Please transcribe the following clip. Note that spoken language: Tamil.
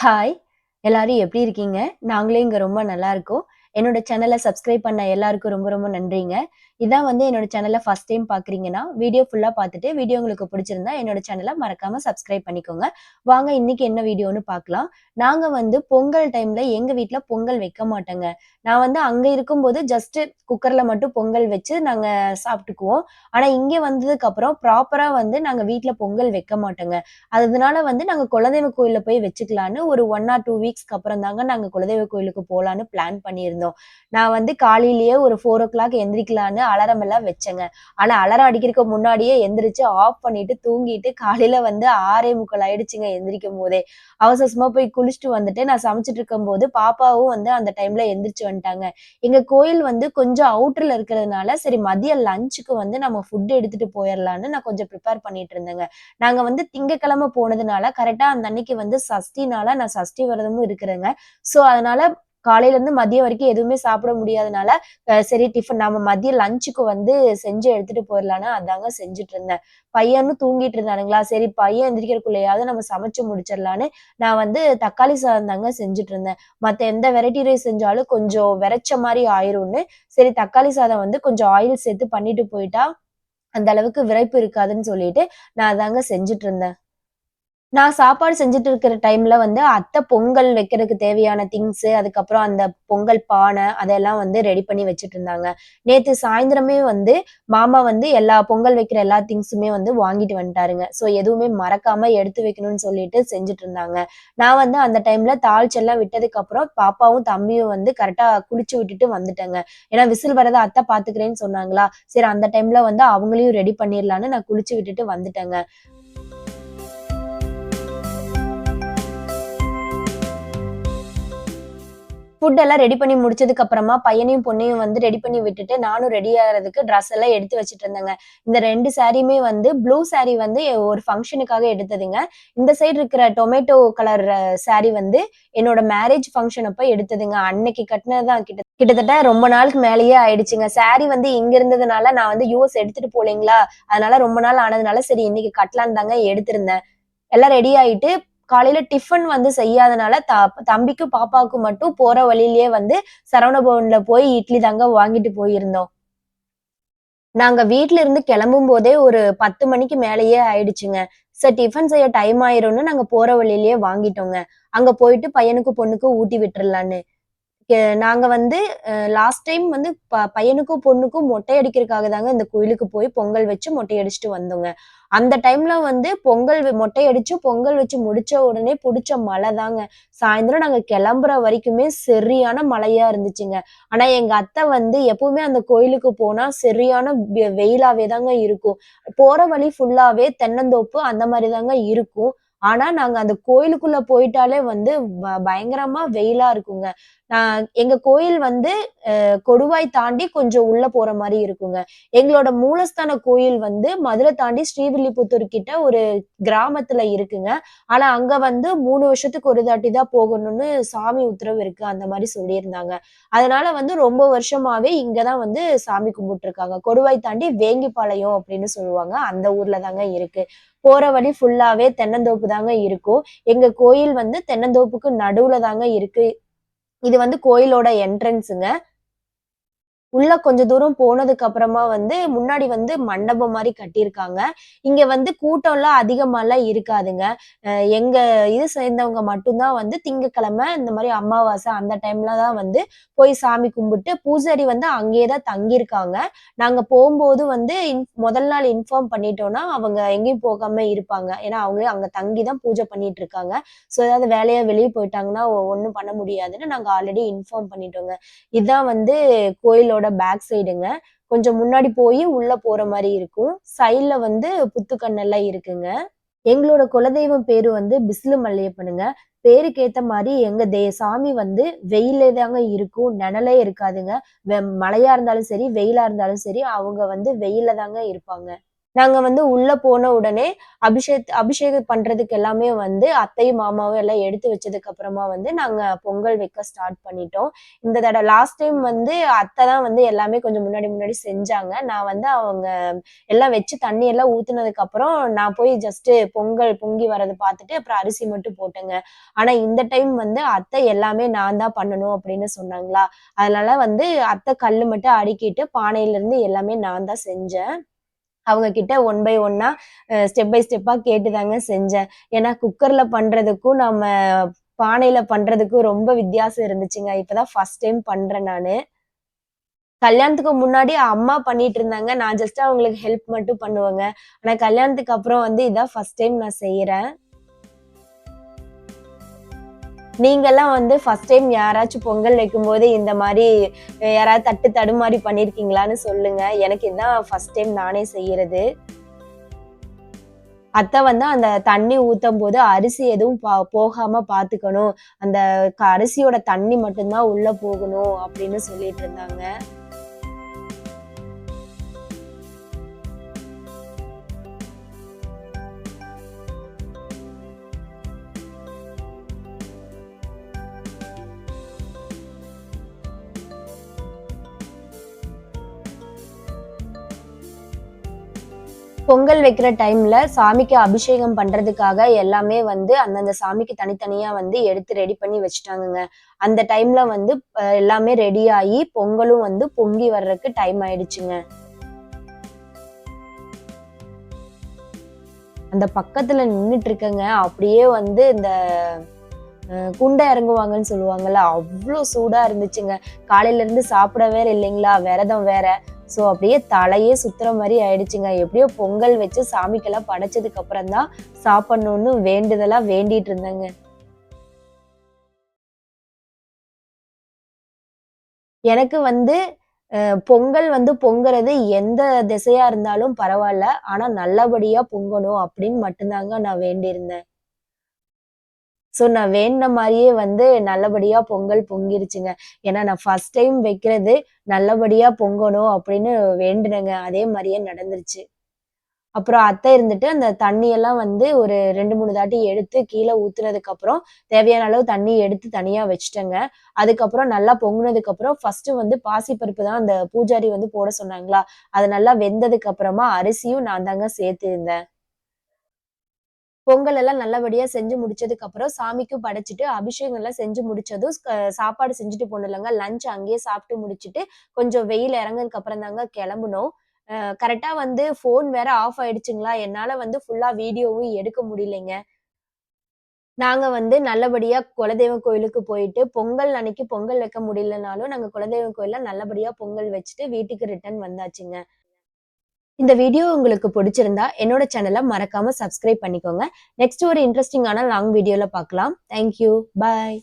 ஹாய்! எல்லாரும் எப்படி இருக்கீங்க? நாங்களே இங்க ரொம்ப நல்லா இருக்கோம். என்னோட சேனலை சப்ஸ்கிரைப் பண்ண எல்லாருக்கும் ரொம்ப ரொம்ப நன்றிங்க. இதான் வந்து என்னோட சேனலை ஃபர்ஸ்ட் டைம் பார்க்குறீங்கன்னா, வீடியோ ஃபுல்லா பார்த்துட்டு, வீடியோ உங்களுக்கு பிடிச்சிருந்தா என்னோட சேனலை மறக்காம சப்ஸ்கிரைப் பண்ணிக்கோங்க. வாங்க இன்னைக்கு என்ன வீடியோன்னு பார்க்கலாம். நாங்க வந்து பொங்கல் டைம்ல எங்க வீட்டில் பொங்கல் வைக்க மாட்டோங்க. நான் வந்து அங்க இருக்கும்போது ஜஸ்ட் குக்கர்ல மட்டும் பொங்கல் வச்சு நாங்க சாப்பிட்டுக்குவோம். ஆனா இங்க வந்ததுக்கப்புறம் ப்ராப்பரா வந்து நாங்க வீட்டில் பொங்கல் வைக்க மாட்டோங்க. அதனால வந்து நாங்க குலதெய்வ கோயிலில் போய் வச்சுக்கலான்னு ஒரு ஒன் ஆர் டூ வீக்ஸ்க்கு அப்புறம் தாங்க நாங்க குலதெய்வ கோயிலுக்கு போலான்னு பிளான் பண்ணியிருந்தோம். நான் வந்து காலையிலேயே ஒரு 4:00 எந்திரிக்கலான்னு அலாரம் எல்லாம் வச்சேங்க. ஆனா அலாரம் அடிக்கிறதுக்கு முன்னாடியே எந்திரிச்சு ஆஃப் பண்ணிட்டு தூங்கிட்டு காலையில வந்து 6:45 ஆயிடுச்சுங்க எந்திரிக்கும் போதே அவசரமா போய் குளிச்சுட்டு வந்துட்டு நான் சமைச்சுட்டு இருக்கும்போது பாப்பாவும் வந்து அந்த டைம்ல எந்திரிச்சு வந்துட்டாங்க. எங்க கோயில் வந்து கொஞ்சம் அவுட்டர்ல இருக்கிறதுனால, சரி மதியம் லஞ்சுக்கு வந்து நம்ம ஃபுட் எடுத்துட்டு போயிடலான்னு நான் கொஞ்சம் ப்ரிப்பேர் பண்ணிட்டு இருந்தேங்க. நாங்க வந்து திங்கக்கிழமை போனதுனால கரெக்டா அந்த அன்னைக்கு வந்து சஷ்டினால நான் சஷ்டி விரதமும் இருக்கிறேங்க. ஸோ அதனால காலையில இருந்து மதியம் வரைக்கும் எதுவுமே சாப்பிட முடியாதனால, சரி டிஃபன் நம்ம மதியம் லஞ்சுக்கு வந்து செஞ்சு எடுத்துட்டு போயிடலான்னு அதாங்க செஞ்சுட்டு இருந்தேன். பையனும் தூங்கிட்டு இருந்தானுங்களா, சரி பையன் எந்திரிக்கிறதுக்குள்ளயாவது நம்ம சமைச்சு முடிச்சிடலான்னு நான் வந்து தக்காளி சாதம் தாங்க செஞ்சுட்டு இருந்தேன். மத்த எந்த வெரைட்டி ரைஸ் செஞ்சாலும் கொஞ்சம் விரைச்ச மாதிரி ஆயிரும்னு, சரி தக்காளி சாதம் வந்து கொஞ்சம் ஆயில் சேர்த்து பண்ணிட்டு போயிட்டா, அந்த அளவுக்கு விரைப்பு இருக்காதுன்னு சொல்லிட்டு, நான் அதாங்க செஞ்சுட்டு இருந்தேன். நான் சாப்பாடு செஞ்சுட்டு இருக்கிற டைம்ல வந்து அத்தை பொங்கல் வைக்கிறதுக்கு தேவையான திங்ஸு, அதுக்கப்புறம் அந்த பொங்கல் பானை அதெல்லாம் வந்து ரெடி பண்ணி வச்சுட்டு இருந்தாங்க. நேத்து சாயந்தரமே வந்து மாமா வந்து எல்லா பொங்கல் வைக்கிற எல்லா திங்ஸுமே வந்து வாங்கிட்டு வந்துட்டாருங்க. ஸோ எதுவுமே மறக்காம எடுத்து வைக்கணும்னு சொல்லிட்டு செஞ்சுட்டு இருந்தாங்க. நான் வந்து அந்த டைம்ல தாளிச்செல்லாம் விட்டதுக்கப்புறம் பாப்பாவும், தம்பியும் வந்து கரெக்டாக குளிச்சு விட்டுட்டு வந்துட்டேங்க. ஏன்னா விசில் வரதை அத்தை பாத்துக்கிறேன்னு சொன்னாங்களா, சரி அந்த டைம்ல வந்து அவங்களையும் ரெடி பண்ணிடலான்னு நான் குளிச்சு விட்டுட்டு வந்துட்டேங்க. ஃபுட் எல்லாம் ரெடி பண்ணி முடிச்சதுக்கு அப்புறமா பையனையும், பொண்ணையும் வந்து ரெடி பண்ணி விட்டுட்டு, நானும் ரெடி ஆகிறதுக்கு ட்ரெஸ் எல்லாம் எடுத்து வச்சுட்டு இருந்தேங்க. இந்த ரெண்டு சாரியுமே வந்து ப்ளூ சாரி வந்து ஒரு ஃபங்க்ஷனுக்காக எடுத்ததுங்க. இந்த சைடு இருக்கிற டொமேட்டோ கலர் சாரி வந்து என்னோட மேரேஜ் ஃபங்க்ஷன் அப்ப எடுத்ததுங்க. அன்னைக்கு கட்டினதுதான் கிட்ட கிட்டத்தட்ட ரொம்ப நாளுக்கு மேலேயே ஆயிடுச்சுங்க. சாரி வந்து இங்க இருந்ததுனால நான் வந்து யூஎஸ் எடுத்துட்டு போலீங்களா அதனால ரொம்ப நாள் ஆனதுனால சரி இன்னைக்கு கட்டலான்னு தாங்க எடுத்திருந்தேன். எல்லாம் ரெடி ஆயிட்டு காலையில டிஃபன் வந்து செய்யாதனால த தம்பிக்கும், பாப்பாவுக்கும் மட்டும் போற வழியிலேயே வந்து சரவண பவன்ல போய் இட்லி தாங்க வாங்கிட்டு போயிருந்தோம். நாங்க வீட்ல இருந்து கிளம்பும்போதே ஒரு 10 மணிக்கு மேலேயே ஆயிடுச்சுங்க. சார் டிஃபன் செய்ய டைம் ஆயிரும்னு நாங்க போற வழியிலேயே வாங்கிட்டோங்க. அங்க போயிட்டு பையனுக்கும், பொண்ணுக்கும் ஊட்டி விட்டுறலான்னு. நாங்க வந்து லாஸ்ட் டைம் வந்து ப பையனுக்கும், பொண்ணுக்கும் மொட்டை அடிக்கிறதுக்காக தாங்க இந்த கோயிலுக்கு போய் பொங்கல் வச்சு மொட்டை அடிச்சுட்டு வந்தோங்க. அந்த டைம்ல வந்து பொங்கல் மொட்டை அடிச்சு, பொங்கல் வச்சு முடிச்ச உடனே பிடிச்ச மழை தாங்க. சாயந்தரம் நாங்க கிளம்புற வரைக்குமே சரியான மழையா இருந்துச்சுங்க. ஆனா எங்க அத்தை வந்து எப்பவுமே அந்த கோயிலுக்கு போனா சரியான வெ வெயிலாவே தாங்க இருக்கும். போற வழி ஃபுல்லாவே தென்னந்தோப்பு அந்த மாதிரி தாங்க இருக்கும். ஆனா நாங்க அந்த கோயிலுக்குள்ள போயிட்டாலே வந்து ப பயங்கரமா வெயிலா இருக்குங்க. நான் எங்க கோயில் வந்து கொடுவாய் தாண்டி கொஞ்சம் உள்ள போற மாதிரி இருக்குங்க. எங்களோட மூலஸ்தான கோயில் வந்து மதுரை தாண்டி ஸ்ரீவில்லிபுத்தூர் கிட்ட ஒரு கிராமத்துல இருக்குங்க. ஆனா அங்க வந்து மூணு வருஷத்துக்கு ஒரு தாட்டி தான் போகணும்னு சாமி உத்தரவு இருக்கு. அந்த மாதிரி சொல்லியிருந்தாங்க. அதனால வந்து ரொம்ப வருஷமாவே இங்கதான் வந்து சாமி கும்பிட்டுருக்காங்க. கொடுவாய் தாண்டி வேங்கிப்பாளையம் அப்படின்னு சொல்லுவாங்க. அந்த ஊர்ல தாங்க இருக்கு. போற வழி ஃபுல்லாவே தென்னந்தோப்பு தாங்க இருக்கும். எங்க கோயில் வந்து தென்னந்தோப்புக்கு நடுவுல தாங்க இருக்கு. இது வந்து கோயிலோட என்ட்ரன்ஸுங்க. உள்ள கொஞ்ச தூரம் போனதுக்கு அப்புறமா வந்து முன்னாடி வந்து மண்டபம் மாதிரி கட்டியிருக்காங்க. இங்க வந்து கூட்டம்லாம் அதிகமாலாம் இருக்காதுங்க. எங்க இது சேர்ந்தவங்க மட்டும்தான் வந்து திங்கட்கிழமை இந்த மாதிரி அமாவாசை அந்த டைம்ல தான் வந்து போய் சாமி கும்பிட்டு பூசாரி வந்து அங்கேயே தான் தங்கியிருக்காங்க. நாங்க போகும்போது வந்து இன் முதல் நாள் இன்ஃபார்ம் பண்ணிட்டோம்னா, அவங்க எங்கேயும் போகாம இருப்பாங்க. ஏன்னா அவங்களே அங்க தங்கி தான் பூஜை பண்ணிட்டு இருக்காங்க. ஸோ ஏதாவது வேலையா வெளியே போயிட்டாங்கன்னா ஒன்றும் பண்ண முடியாதுன்னு நாங்க ஆல்ரெடி இன்ஃபார்ம் பண்ணிட்டோங்க. இதுதான் வந்து கோயிலோட பேக் சைடுங்க. கொஞ்சம் முன்னாடி போய் உள்ள போற மாதிரி இருக்கும். சைட்ல வந்து புத்துக்கண்ணெல்லாம் இருக்குங்க. எங்களோட குலதெய்வம் பேரு வந்து பிஸ்லு மல்லியப்பனுங்க. பேருக்கு ஏத்த மாதிரி எங்க தே சாமி வந்து வெயிலே தாங்க இருக்கும். நிழலே இருக்காதுங்க. வெ மழையா இருந்தாலும் சரி, வெயிலா இருந்தாலும் சரி, அவங்க வந்து வெயில தாங்க இருப்பாங்க. நாங்க வந்து உள்ள போன உடனே அபிஷேக் அபிஷேகம் பண்றதுக்கு எல்லாமே வந்து அத்தையும், மாமாவும் எல்லாம் எடுத்து வச்சதுக்கு அப்புறமா வந்து நாங்க பொங்கல் வைக்க ஸ்டார்ட் பண்ணிட்டோம். இந்த தடவை லாஸ்ட் டைம் வந்து அத்தை தான் வந்து எல்லாமே கொஞ்சம் முன்னாடி முன்னாடி செஞ்சாங்க. நான் வந்து அவங்க எல்லாம் வச்சு தண்ணி எல்லாம் ஊத்துனதுக்கு அப்புறம் நான் போய் ஜஸ்ட் பொங்கல் பொங்கி வரத பார்த்துட்டு அப்புறம் அரிசி மட்டும் போட்டேங்க. ஆனா இந்த டைம் வந்து அத்தை எல்லாமே நான் தான் பண்ணணும் அப்படின்னு சொன்னாங்களா, அதனால வந்து அத்தை கல் மட்டும் அடுக்கிட்டு பானையில இருந்து எல்லாமே நான் தான் செஞ்சேன். அவங்க கிட்ட ஒன் பை ஒன்னா ஸ்டெப் பை ஸ்டெப்பா கேட்டு தாங்க செஞ்சேன். ஏன்னா குக்கர்ல பண்றதுக்கும், நம்ம பானையில பண்றதுக்கும் ரொம்ப வித்தியாசம் இருந்துச்சுங்க. இப்பதான் ஃபர்ஸ்ட் டைம் பண்றேன் நானு. கல்யாணத்துக்கு முன்னாடி அம்மா பண்ணிட்டு இருந்தாங்க. நான் ஜஸ்ட் அவங்களுக்கு ஹெல்ப் மட்டும் பண்ணுவேங்க. ஆனா கல்யாணத்துக்கு அப்புறம் வந்து இதான் ஃபர்ஸ்ட் டைம் நான் செய்யறேன் நீங்கலாம் வந்து ஃபர்ஸ்ட் டைம் யாராச்சும் பொங்கல் வைக்கும்போது இந்த மாதிரி யாராவது தட்டு தடுமாறி பண்ணியிருக்கீங்களான்னு சொல்லுங்க. எனக்கு இதான் ஃபர்ஸ்ட் டைம் நானே செய்யறது. அத்தை வந்து அந்த தண்ணி ஊத்தம்போது அரிசி எதுவும் போகாம பார்த்துக்கணும். அந்த க அரிசியோட தண்ணி மட்டும் தான் உள்ள போகணும் அப்படின்னு சொல்லிட்டு இருந்தாங்க. பொங்கல் வைக்கிற டைம்ல சாமிக்கு அபிஷேகம் பண்றதுக்காக எல்லாமே வந்து அந்தந்த சாமிக்கு தனித்தனியா வந்து எடுத்து ரெடி பண்ணி வச்சுட்டாங்கங்க. அந்த டைம்ல வந்து எல்லாமே ரெடி ஆகி பொங்கலும் வந்து பொங்கி வர்றதுக்கு டைம் ஆயிடுச்சுங்க. அந்த பக்கத்துல நின்றுட்டு இருக்கங்க அப்படியே வந்து இந்த குண்டை இறங்குவாங்கன்னு சொல்லுவாங்கல்ல, அவ்வளோ சூடா இருந்துச்சுங்க. காலையில இருந்து சாப்பிட வேற இல்லைங்களா, விரதம் வேற. ஸோ அப்படியே தலையே சுத்துற மாதிரி ஆயிடுச்சுங்க. எப்படியோ பொங்கல் வச்சு சாமிக்கெல்லாம் படைச்சதுக்கு அப்புறம் தான் சாப்பிடணும்னு வேண்டுதலா வேண்டிட்டு இருந்தேங்க. எனக்கு வந்து பொங்கல் வந்து பொங்குறது எந்த திசையா இருந்தாலும் பரவாயில்ல ஆனா நல்லபடியா பொங்கணும் அப்படின்னு மட்டும்தாங்க நான் வேண்டியிருந்தேன். ஸோ நான் வேண்டுன மாதிரியே வந்து நல்லபடியாக பொங்கல் பொங்கிருச்சுங்க. ஏன்னா நான் ஃபர்ஸ்ட் டைம் வைக்கிறது நல்லபடியாக பொங்கணும் அப்படின்னு வேண்டுனேங்க. அதே மாதிரியே நடந்துருச்சு. அப்புறம் அத்தை இருந்துட்டு அந்த தண்ணியெல்லாம் வந்து ஒரு 2, 3 தாட்டி எடுத்து கீழே ஊத்துனதுக்கு அப்புறம், தேவையான அளவு தண்ணி எடுத்து தனியா வச்சுட்டேங்க. அதுக்கப்புறம் நல்லா பொங்குனதுக்கு அப்புறம் ஃபர்ஸ்ட்டு வந்து பாசிப்பருப்பு தான் அந்த பூஜாரி வந்து போட சொன்னாங்களா, அது நல்லா வெந்ததுக்கு அப்புறமா அரிசியும் நான் தாங்க சேர்த்திருந்தேன். பொங்கல் எல்லாம் நல்லபடியா செஞ்சு முடிச்சதுக்கு அப்புறம் சாமிக்கும் படைச்சிட்டு அபிஷேகம் எல்லாம் செஞ்சு முடிச்சதும் சாப்பாடு செஞ்சுட்டு போனலங்க லஞ்ச் அங்கேயே சாப்பிட்டு முடிச்சுட்டு, கொஞ்சம் வெயில் இறங்குனதுக்கு அப்புறம் தாங்க கிளம்புனோம். கரெக்டா வந்து ஃபோன் வேற ஆஃப் ஆயிடுச்சுங்களா, என்னால வந்து ஃபுல்லா வீடியோவும் எடுக்க முடியலைங்க. நாங்க வந்து நல்லபடியா குலதெய்வம் கோயிலுக்கு போயிட்டு, பொங்கல் அன்னைக்கு பொங்கல் வைக்க முடியலனாலும், நாங்க குலதெய்வ கோயில்ல நல்லபடியா பொங்கல் வச்சுட்டு வீட்டுக்கு ரிட்டர்ன் வந்தாச்சுங்க. இந்த வீடியோ உங்களுக்கு பிடிச்சிருந்தா, என்னோட சேனலை மறக்காம சப்ஸ்கிரைப் பண்ணிக்கோங்க. நெக்ஸ்ட் ஒரு இன்ட்ரெஸ்டிங்கான லாங் வீடியோல பார்க்கலாம். Thank you. பாய்.